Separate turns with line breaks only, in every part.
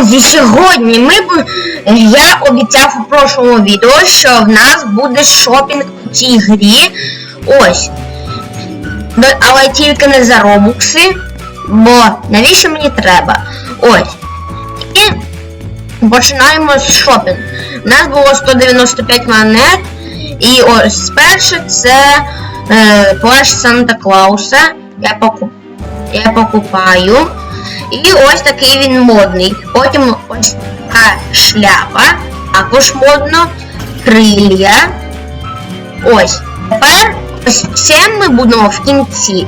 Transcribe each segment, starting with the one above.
Друзі, сьогодні ми я обіцяв у прошлому відео, що в нас буде шопінг у цій грі. Ось. Ну, Але тільки не за робукси. Бо навіщо мені треба? Ось. І починаємо з шопінг. У нас було 195 монет. І ось перше це е, плащ Санта Клауса. Я, покуп... я покупаю. І ось такий він модний. Потім ось така шляпа, також модно, крилля. Ось. Тепер ось це ми будемо в кінці.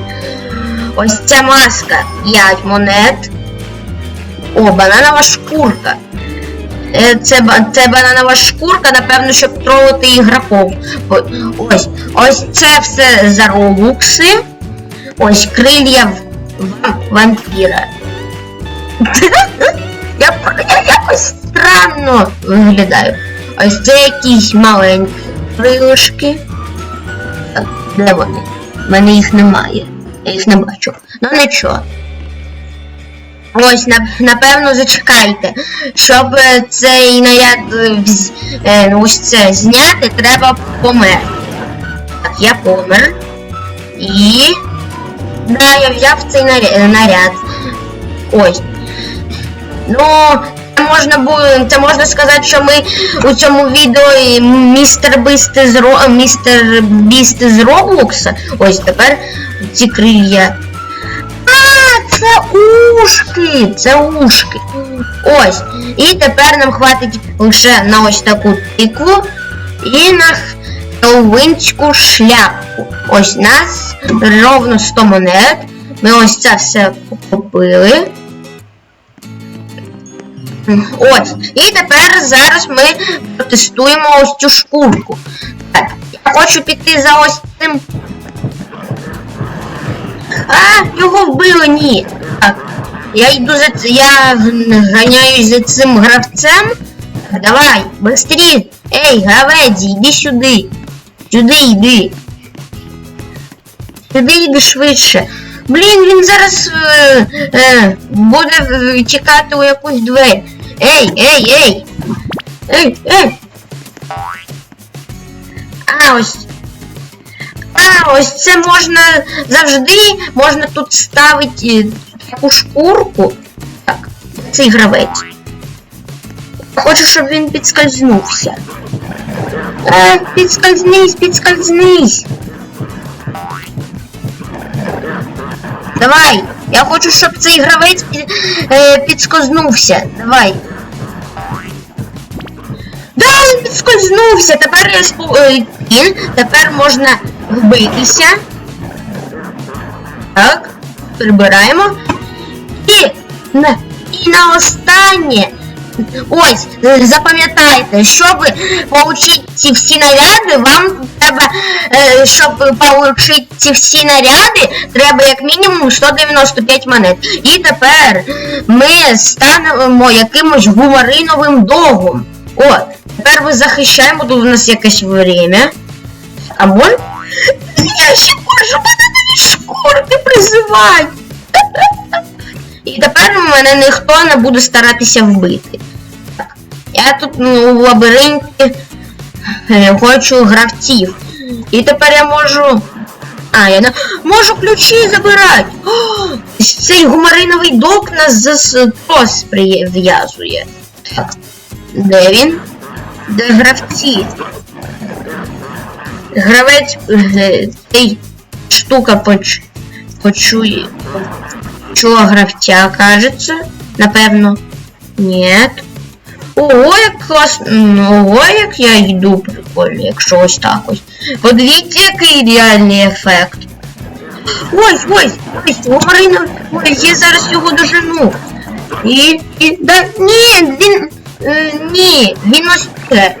Ось ця маска 5 монет. О, бананова шкурка. Е, Це, це бананова шкурка, напевно, щоб тролити ігроків. Ось, ось це все за робукси. Ось крилля в- вампіра. я, якось странно виглядаю. Ось це якісь маленькі крилишки. Де вони? У мене їх немає. Я їх не бачу. Ну нічого. Ось, напевно, зачекайте. Щоб е, цей наряд е, ну, ось це зняти, треба помер. Так, я помер. І. Да, я взяв цей наряд. Ось. Ну, це можна це можна сказати, що ми у цьому відео містер Біст з Ро, містер Біст з Роблокса. Ось тепер ці крилья. А, це ушки! Це ушки. Ось. І тепер нам хватить лише на ось таку тику і на хелвинську шляпку. Ось нас ровно 100 монет. Ми ось це все купили. Ось. І тепер зараз ми протестуємо ось цю шкурку. Так, я хочу піти за ось цим. А, його вбили, ні. Так. Я йду за ц- я ганяюсь за цим гравцем. Так, давай, быстрее. Ей, гравець, йди сюди. Сюди йди. Сюди йди швидше. Блін, він зараз е, е, буде чекати у якусь двері. Ей, ей, ей! Ей, ей! А, ось. А, ось це можна завжди можна тут ставити е, таку шкурку. Так, цей гравець. Хочу, щоб він підскользнувся. Е, підскользнись, підскользнись. Давай, я хочу, щоб цей гравець е, підскользнувся. Давай. Да, він підскознувся. Тепер я спо... е, він, тепер можна вбитися. Так, прибираємо. І на, і на останнє. Ось, е, запам'ятайте, щоб отримати ці всі наряди, вам треба, е, щоб отримати ці всі наряди, треба як мінімум 195 монет. І тепер ми станемо якимось гумариновим догом. О, тепер ми захищаємо, тут у нас якесь время. А може? Я ще можу мене нові шкурки призивати. І тепер мене ніхто не буде старатися вбити. Так, Я тут ну, в лабіринті е, хочу гравців. І тепер я можу. А, я не... можу ключі забирати. О, цей гумариновий док нас за трос прив'язує. Так, де він? Де гравці? Гравець е, цей штука поч... почує. Чого гравця, кажеться? Напевно. Нет. Ого, як класно. Ого, як я йду прикольно, якщо ось так ось. Подивіться, який реальний ефект. Ой, ой, ой, Марина, ой, я зараз його дожену. І, і, да, ні, він, е, ні, він ось це.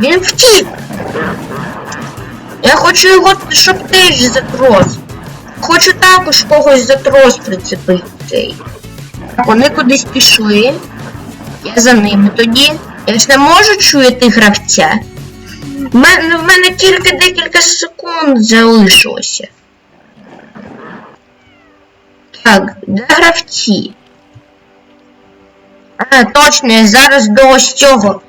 Він втік. Я хочу його, щоб теж за трос. Хочу також когось за трос прицепити. Так, вони кудись пішли. Я за ними тоді. Я ж не можу чуяти гравця. В мене, в мене тільки декілька секунд залишилося. Так, де гравці? А, точно, я зараз до ось цього.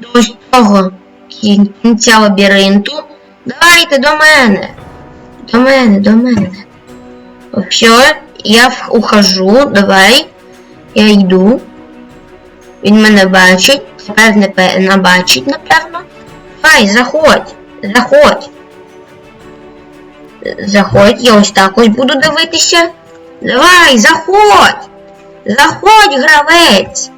До ось цього кінця лабіринту. Давайте до мене. До мене, до мене. Все, я ухожу, давай. Я йду. Він мене бачить. Тепер не, бачить, напевно. Давай, заходь. Заходь. Заходь, я ось так ось буду дивитися. Давай, заходь. Заходь, гравець.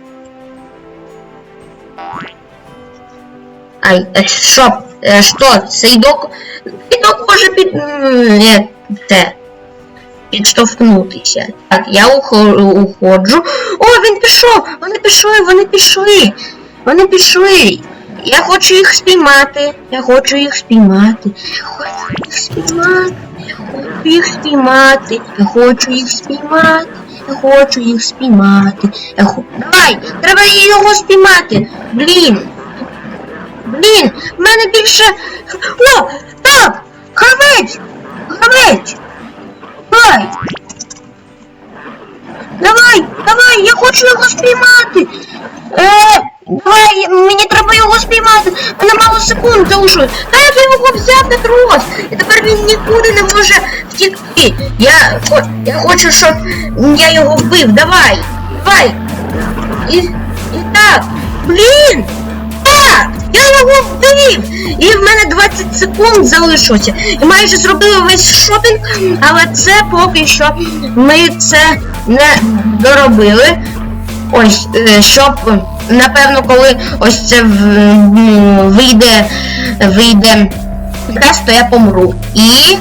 Ай, е, що? Е, Що? Цей док... Цей док може під... Це... Підштовхнутися. Так, я уходжу. О, він пішов! Вони пішли, вони пішли! Вони пішли! Я хочу їх спіймати. Я хочу їх спіймати. Я хочу їх спіймати. Я хочу їх спіймати. Я хочу їх спіймати. Я хочу їх спіймати. Давай! Треба його спіймати! Блін! Блін! В мене більше. О! Так! Гравець! Гравець! Давай! Давай! Давай! Я хочу його спіймати! Е, давай, мені треба його спіймати. Мене мало секунд залишилось. Та я його взяв Петрос? І тепер він нікуди не може втікти. Я, я хочу, щоб я його вбив. Давай! Давай! І, і так! Блін! Я його вбив! І в мене 20 секунд залишилося. І майже зробили весь шопінг, але це поки що ми це не доробили. Ось, е, щоб, напевно, коли ось це вийде, вийде раз, то я помру. І.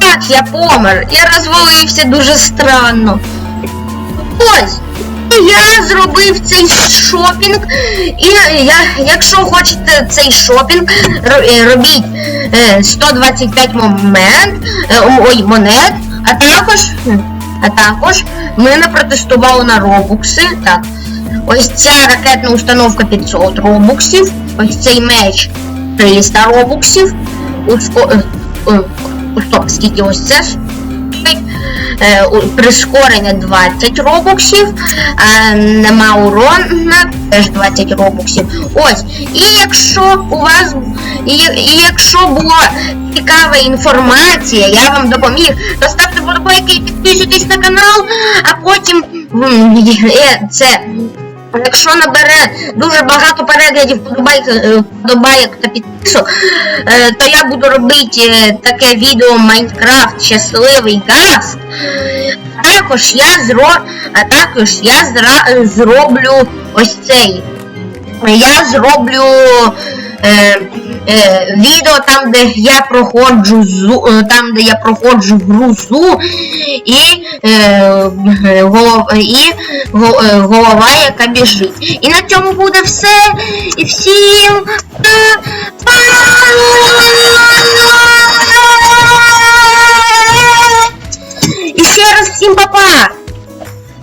Так, я помер. Я розвалився дуже странно. Ось. Я зробив цей шопінг. І я, якщо хочете цей шопінг, е, робіть е, 125 момент, е, ой, монет, а також, а також ми не протестували на робукси. Так. Ось ця ракетна установка 500 робуксів, ось цей меч 300 робуксів. Уско... е, е, Стоп, скільки ось це? Е, прискорення 20 робоксів, нема урона теж 20 робоксів. Ось. І якщо у вас і, і якщо була цікава інформація, я вам допоміг, то ставте вподобайки і підписуйтесь на канал, а потім м, Якщо набере дуже багато переглядів, е, та підписок, е, то я буду робити е, таке відео Майнкрафт Щасливий Газ. Також я зро... а також я зра... зроблю ось цей. Я зроблю е, е, відео там, де я проходжу е, там, де я проходжу грузу і, е, голов, і е, голова, яка біжить. І на цьому буде все. І всім І ще раз всім па-па!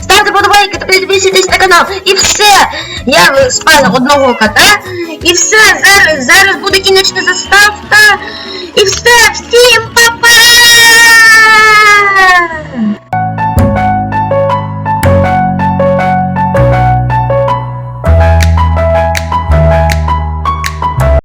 Ставте подобайки та підписуйтесь на канал. І все. Я спаю одного кота. І все, зараз зараз буде кінечна заставка. І все, всім па-па!